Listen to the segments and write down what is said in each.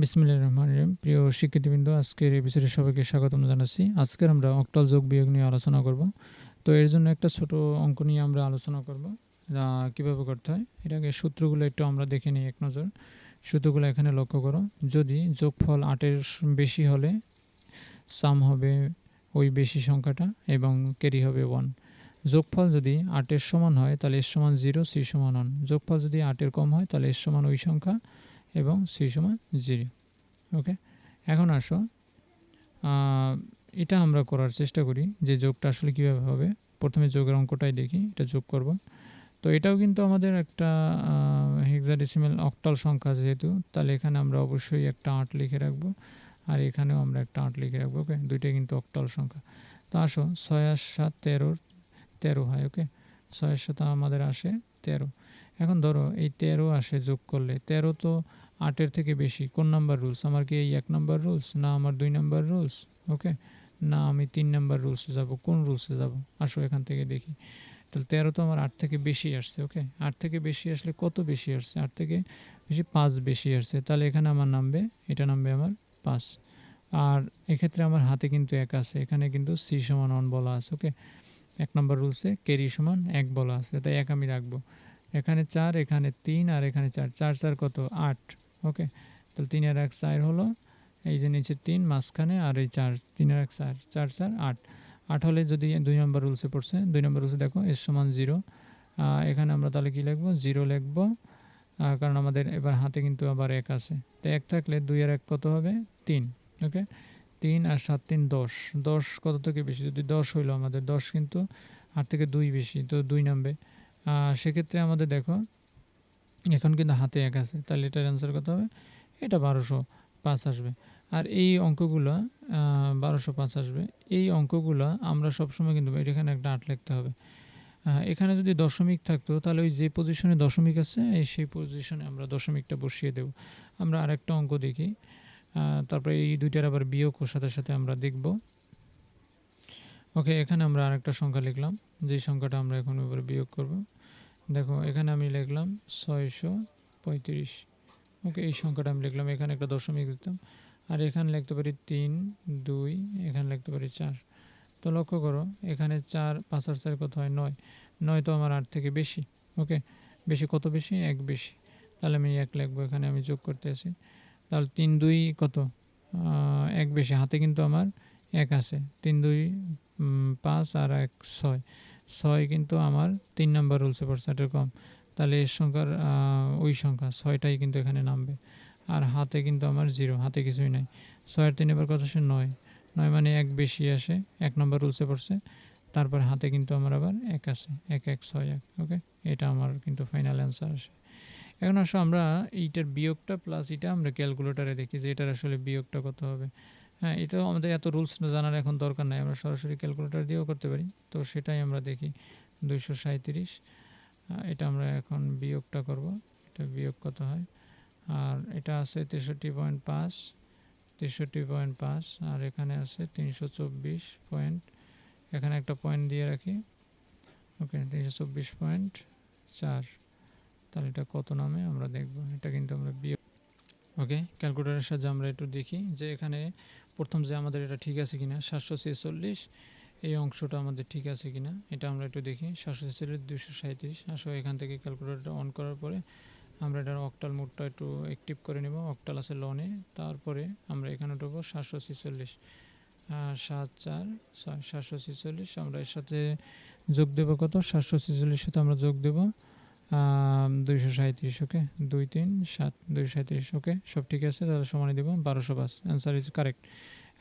বিসমিল্লাহির রহমানির রহিম। প্রিয় শিক্ষার্থীবৃন্দ, আজকের এই বিষয়ে সবাইকে স্বাগতম জানাচ্ছি। আজকের আমরা অক্টাল যোগ বিয়োগ নিয়ে আলোচনা করব। তো এর জন্য একটা ছোট অঙ্ক নিয়ে আমরা আলোচনা করব। কীভাবে করতে হয়? এটাকে সূত্রগুলো একটু আমরা দেখে নিই এক নজর। সূত্রগুলো এখানে লক্ষ্য করো। যদি যোগফল আটের বেশি হলে সাম হবে ওই বেশি সংখ্যাটা এবং ক্যারি হবে ওয়ান যোগফল যদি আটের সমান হয়, তাহলে এর সমান জিরো সি সমান ওয়ান যোগফল যদি আটের কম হয়, তাহলে এর সমান ওই সংখ্যা। এবং সি সমান জিরো। ওকে? এখন আসো। এটা আমরা করার চেষ্টা করি যে যোগটা আসলে কীভাবে হবে। প্রথমে যোগের অঙ্কটাই দেখি, এটা যোগ করব। তো এটাও কিন্তু আমাদের একটা হেক্সাডেসিমেল অক্টাল সংখ্যা যেহেতু, তাহলে এখানে আমরা অবশ্যই একটা আট লিখে রাখব। আর এখানেও আমরা একটা আট লিখে রাখব, ওকে? দুইটাই কিন্তু অক্টাল সংখ্যা। তো আসো, ছয় আর সাত তেরোর, তেরো হয়, ওকে? ছয়ের সাথে আমাদের আসে তেরো। এখন ধরো এই তেরো আসে যোগ করলে, তেরো তো আটের থেকে বেশি, কোন নাম্বার রুলস আমার কি এই এক নাম্বার রুলস না, আমার দুই নাম্বার রুলস ওকে না, আমি তিন নাম্বার রুলসে যাব, কোন রুলসে যাব? আসো এখান থেকে দেখি। তাহলে তেরো তো আমার আট থেকে বেশি আসছে ওকে আট থেকে বেশি আসলে কত বেশি আসছে? আট থেকে বেশি পাঁচ বেশি আসছে। তাহলে এখানে আমার নামবে, এটা নামবে আমার পাঁচ। আর এক্ষেত্রে আমার হাতে কিন্তু এক আছে, এখানে কিন্তু সি সমান অন বলা আছে ওকে এক নম্বর রুলসে কেরি সমান এক বলা আছে, তাই এক আমি রাখব। এখানে চার, এখানে তিন আর এখানে চার। চার চার কত? আট। ওকে? তাহলে তিন আর এক চার হলো, এই যে নিচে তিন, মাঝখানে আর এই চার তিন আর এক চার। চার চার, আট। আট হলে যদি দুই নম্বর রুলসে পড়ছে, দুই নম্বর রুলসে দেখো এর সমান জিরো। এখানে আমরা তাহলে কী লিখব? জিরো লিখব। কারণ আমাদের এবার হাতে কিন্তু আবার এক আছে। তো এক থাকলে দুই আর এক কত হবে? তিন। ওকে? তিন আর সাত তিন দশ। দশ কত থেকে বেশি? যদি দশ হইল আমাদের, দশ কিন্তু আট থেকে দুই বেশি, তো দুই নামবে। সেক্ষেত্রে আমাদের দেখো, এখন কিন্তু হাতে এক আছে, তাহলে এটার অ্যান্সার কত হবে? এটা বারোশো পাঁচ আসবে। আর এই অঙ্কগুলো বারোশো পাঁচ আসবে। এই অঙ্কগুলো আমরা সবসময় কিন্তু এখানে একটা আট লিখতে হবে। এখানে যদি দশমিক থাকতো, তাহলে ওই যে পজিশনে দশমিক আছে সেই পজিশনে আমরা দশমিকটা বসিয়ে দেব। আমরা আরেকটা অঙ্ক দেখি। তারপরে এই দুইটার আবার বিয়োগ সাথে সাথে আমরা দেখব। ওকে এখানে আমরা আরেকটা সংখ্যা লিখলাম যে সংখ্যাটা আমরা এখন এবার বিয়োগ করব। দেখো, এখানে আমি লিখলাম ছয়শো পঁয়ত্রিশ। ওকে এই সংখ্যাটা আমি লিখলাম, এখানে একটা দশমিক দিতাম। আর এখানে লিখতে পারি তিন, দুই, এখানে লিখতে পারি চার। তো লক্ষ্য করো, এখানে চার, পাঁচ আর চার কত হয়? নয়। নয় তো আমার আট থেকে বেশি। ওকে বেশি কত বেশি? এক বেশি। তাহলে আমি এক লিখব, এখানে আমি যোগ করতে আছি। তাহলে তিন, দুই কত? এক বেশি। হাতে কিন্তু আমার এক আছে। তিন, দুই পাঁচ আর এক, ছয়। ছয় কিন্তু আমার তিন নাম্বার রুলসে পড়ছে, এটার কম। তাহলে এর সংখ্যার ওই সংখ্যা, ছয়টাই কিন্তু এখানে নামবে। আর হাতে কিন্তু আমার জিরো, হাতে কিছুই নাই। ছয়ের তিন এবার কত আসে নয়। নয় মানে এক বেশি আসে, এক নম্বর রুলসে পড়ছে। তারপর হাতে কিন্তু আমার আবার এক আছে। এক এক, ছয়, এক, ওকে? এটা আমার কিন্তু ফাইনাল অ্যান্সার আসে। এখন আসো আমরা এইটার বিয়োগটা প্লাস এটা আমরা ক্যালকুলেটারে দেখি যে এটার আসলে বিয়োগটা কত হবে। হ্যাঁ এটাও আমাদের এত রুলস জানার এখন দরকার নাই, আমরা সরাসরি ক্যালকুলেটার দিয়েও করতে পারি। তো সেটাই আমরা দেখি, দুইশো সাঁত্রিশ এটা আমরা এখন বিয়োগটা করব, এটা বিয়োগ কত হয়? আর এটা আছে তেষট্টি পয়েন্ট পাঁচ, তেষট্টি পয়েন্ট পাঁচ, আর এখানে আছে তিনশো চব্বিশ পয়েন্ট, এখানে একটা পয়েন্ট দিয়ে রাখি। ওকে তিনশো চব্বিশ পয়েন্ট চার। তাহলে এটা কত নামে আমরা দেখব। এটা কিন্তু আমরা বিয়োগ ওকে, ক্যালকুলেটারের সাহায্যে আমরা একটু দেখি যে এখানে প্রথম যে আমাদের এটা ঠিক আছে কিনা, সাতশো ছেচল্লিশ, এই অংশটা আমাদের ঠিক আছে কিনা, এটা আমরা একটু দেখি। সাতশো ছেচল্লিশ দুশো সাঁত্রিশ আসলে এখান থেকে ক্যালকুলেটারটা অন করার পরে আমরা এটার অক্টাল মোডটা একটু অ্যাক্টিভ করে নেব অক্টাল আছে লনে তারপরে আমরা এখানে উঠবো সাতশো ছেচল্লিশ। সাত চার সাতশো ছেচল্লিশ, আমরা এর সাথে যোগ দেবো কত? সাতশো ছেচল্লিশ সাথে আমরা যোগ দেবো দুইশো সাঁত্রিশ ওকে? দুই, তিন, সাত, দুইশো সাঁত্রিশ ওকে? সব ঠিক আছে? তাহলে সমানে দেবো। বারোশো পাঁচ অ্যান্সার ইজ কারেক্ট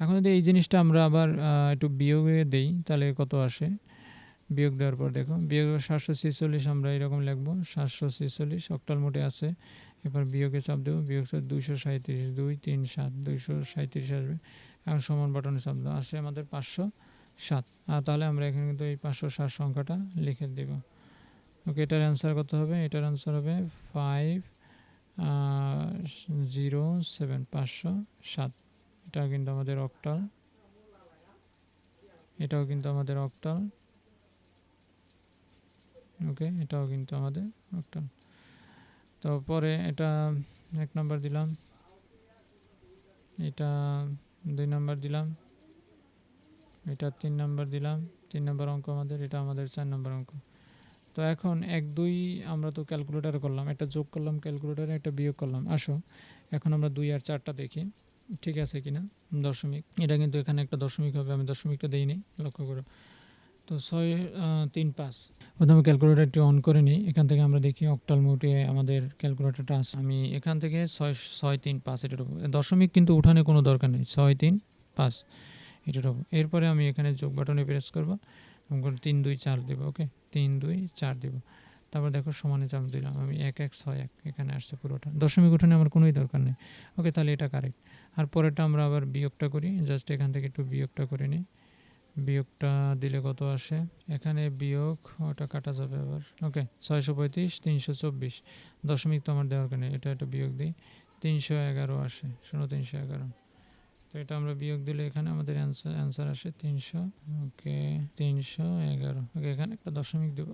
এখন যদি এই জিনিসটা আমরা আবার একটু বিয়োগে দেই, তাহলে কত আসে? বিয়োগ দেওয়ার পর দেখো, বিয়োগ সাতশো ছেচল্লিশ আমরা এরকম লিখব। সাতশো ছেচল্লিশ, অক্টাল মোটে আছে। এবার বিয়োগে চাপ দেবো। বিয়োগ দুইশো সাঁত্রিশ দুই, তিন, সাত, দুইশো সাঁত্রিশ আসবে। এখন সমান বাটনে চাপ দেবো আসে আমাদের পাঁচশো সাত। আর তাহলে আমরা এখানে কিন্তু এই পাঁচশো সাত সংখ্যাটা লিখে দেব। ওকে এটার অ্যান্সার কত হবে? এটার অ্যান্সার হবে ফাইভ জিরো সেভেন পাঁচশো, সাত। এটা কিন্তু আমাদের অক্টাল এটাও কিন্তু আমাদের অক্টাল ওকে এটাও কিন্তু আমাদের অক্টাল তো পরে এটা এক নাম্বার দিলাম। এটা দুই নাম্বার দিলাম। এটা তিন নাম্বার দিলাম। তিন নাম্বার অঙ্ক আমাদের, এটা আমাদের চার নাম্বার অঙ্ক। তো এখন এক, দুই আমরা তো ক্যালকুলেটার করলাম, একটা যোগ করলাম ক্যালকুলেটারে একটা বিয়োগ করলাম। আসো, এখন আমরা দুই আর চারটা দেখি, ঠিক আছে কিনা? দশমিক, এটা কিন্তু এখানে একটা দশমিক হবে, আমি দশমিকটা দিই দিইনি লক্ষ্য করো। তো ছয় তিন, পাঁচ। প্রথমে ক্যালকুলেটারটি অন করে নিই, এখান থেকে আমরা দেখি অক্টাল মোটে আমাদের ক্যালকুলেটারটা আছে। আমি এখান থেকে ছয় ছয়, তিন, পাঁচ এটার উপর দশমিক কিন্তু উঠানে কোনো দরকার নেই, ছয়, তিন, পাঁচ এটার উপর এরপরে আমি এখানে যোগ বাটনে প্রেস করব। তিন দুই চার দেবো, ওকে? তিন দুই চার দেবো। তারপর দেখো সমানে চাপ দিলাম, আমি এক এক, ছয়, এক, এখানে আসছে পুরোটা। দশমিক উঠানে আমার কোনোই দরকার নেই। ওকে, তাহলে এটা কারেক্ট আর পরেরটা আমরা আবার বিয়োগটা করি জাস্ট এখান থেকে একটু বিয়োগটা করে নিই। বিয়োগটা দিলে কত আসে? এখানে বিয়োগ, ওটা কাটা যাবে আবার, ওকে? ছয়শো পঁয়ত্রিশ, তিনশো চব্বিশ। দশমিক তো আমার দেওয়ার নেই, এটা একটা বিয়োগ দিই। তিনশো এগারো আসে শূন্য তিনশো এগারো। তো এটা আমরা বিয়োগ দিলে এখানে আমাদের অ্যান্সার আসে তিনশো। ওকে তিনশো এগারো। ওকে এখানে একটা দশমিক দেবো।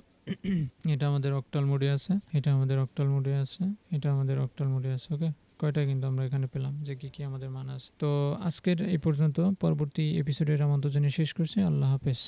এটা আমাদের অক্টাল মোডে আছে, এটা আমাদের অক্টাল মোডে আছে, এটা আমাদের অক্টাল মোডে আছে ওকে কয়টা কিন্তু আমরা এখানে পেলাম যে কি কি আমাদের মান আছে। তো আজকের এই পর্যন্ত, পরবর্তী এপিসোডের আমন্ত্রণ জানিয়ে শেষ করছি। আল্লাহ হাফেজ।